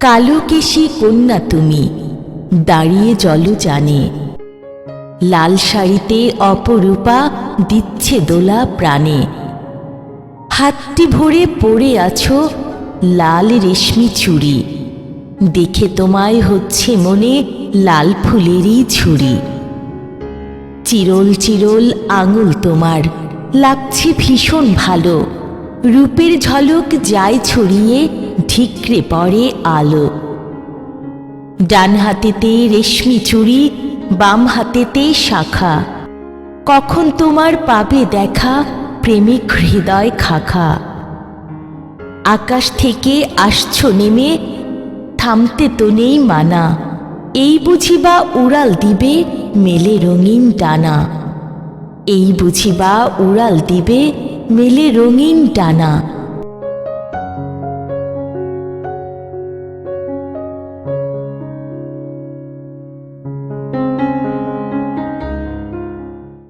কালো কেশি কন্যা তুমি, দাঁড়িয়ে জল জানে। লাল শাড়িতে অপরূপা দিচ্ছে দোলা প্রাণে। হাতটি ভরে পড়ে আছো লাল রেশমি চুড়ি, দেখে তোমায় হচ্ছে মনে লাল ফুলেরই ঝুড়ি চিরল চিরল আঙুল তোমার, লাগছে ভীষণ ভালো, রূপের ঝলক যায় ছড়িয়ে ঢিকরে পড়ে আলো। ডান হাতেতে রেশমি চুড়ি, বাম হাতেতে শাখা। কখন তোমার পাবে দেখা, প্রেমিক হৃদয় খাখা। আকাশ থেকে আসছ নেমে, থামতে তো নেই মানা। এই বুঝিবা উড়াল দিবে মেলে রঙিন ডানা। এই বুঝিবা উড়াল দিবে মেলে রঙিন টানা